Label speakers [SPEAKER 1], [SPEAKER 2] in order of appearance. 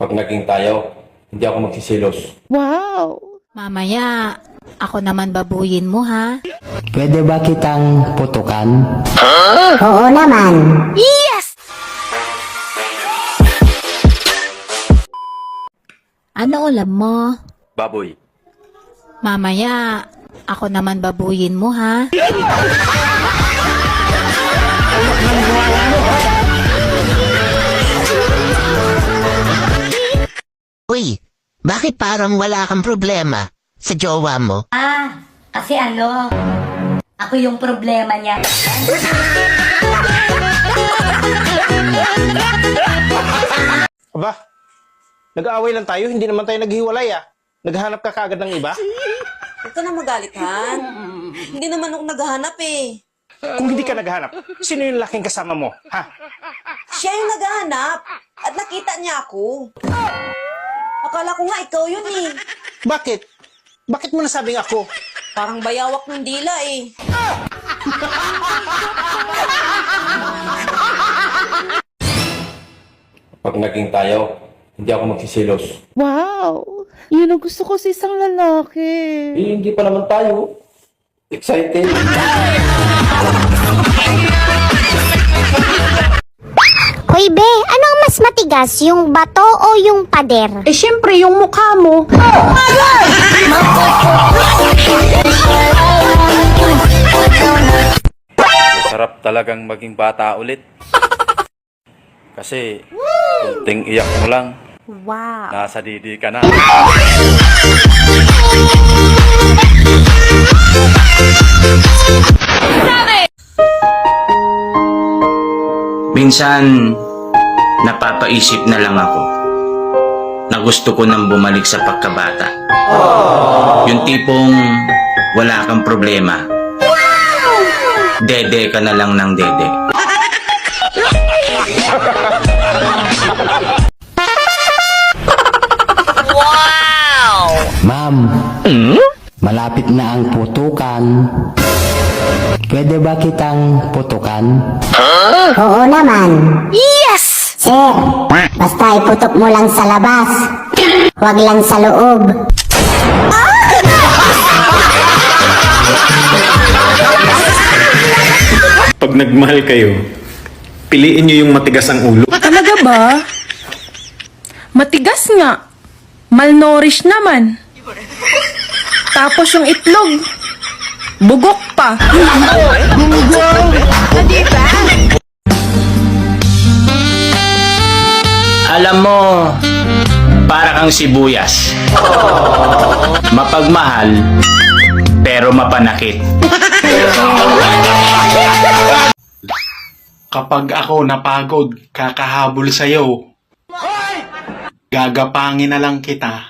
[SPEAKER 1] Pag naging tayo, hindi ako magsisilos.
[SPEAKER 2] Wow!
[SPEAKER 3] Mamaya, ako naman babuyin mo ha.
[SPEAKER 4] Pwede ba kitang putukan?
[SPEAKER 5] Oo naman.
[SPEAKER 3] Yes! Ano ulam mo?
[SPEAKER 1] Baboy.
[SPEAKER 3] Mamaya, ako naman babuyin mo ha.
[SPEAKER 6] Bakit parang wala kang problema sa jowa mo?
[SPEAKER 5] Ah, kasi ano, ako yung problema niya.
[SPEAKER 7] Aba, nag-aaway lang tayo, hindi naman tayo naghiwalay ah. Naghahanap ka kagad ng iba?
[SPEAKER 8] Huwag ka na magalit, Han. Hindi naman ako naghahanap eh.
[SPEAKER 7] Kung hindi ka naghahanap, sino yung laking kasama mo? Ha?
[SPEAKER 8] Siya yung naghahanap. At nakita niya ako. Akala ko nga ikaw yun eh.
[SPEAKER 7] Bakit? Bakit mo nasabing ako?
[SPEAKER 8] Parang bayawak ng dila eh.
[SPEAKER 1] Pag naging tayo, hindi ako magsisilos.
[SPEAKER 2] Wow! Yun ang gusto ko sa isang lalaki.
[SPEAKER 1] Eh, hindi pa naman tayo. Excited.
[SPEAKER 5] Mas matigas, yung bato o yung pader?
[SPEAKER 2] Eh, syempre, yung mukha mo.
[SPEAKER 1] Sarap talagang maging bata ulit. Kasi, kunting iyak mo lang,
[SPEAKER 2] Wow!
[SPEAKER 1] nasa didi ka na.
[SPEAKER 9] Minsan, napapaisip na lang ako na gusto ko nang bumalik sa pagkabata. Yung tipong wala kang problema. Dede ka na lang ng dede.
[SPEAKER 4] Ma'am, malapit na ang putukan. Pwede ba kitang putukan?
[SPEAKER 5] Oo naman. Yes! Sir, basta iputok mo lang sa labas. Huwag lang sa loob.
[SPEAKER 10] Pag nagmahal kayo, piliin nyo yung matigas ang ulo.
[SPEAKER 2] Talaga ba? Matigas nga. Malnourished naman. Tapos yung itlog, bugok pa.
[SPEAKER 9] Alam mo, para kang sibuyas. Mapagmahal, pero mapanakit.
[SPEAKER 10] Kapag ako napagod, kakahabol sa'yo. Gagapangin na lang kita.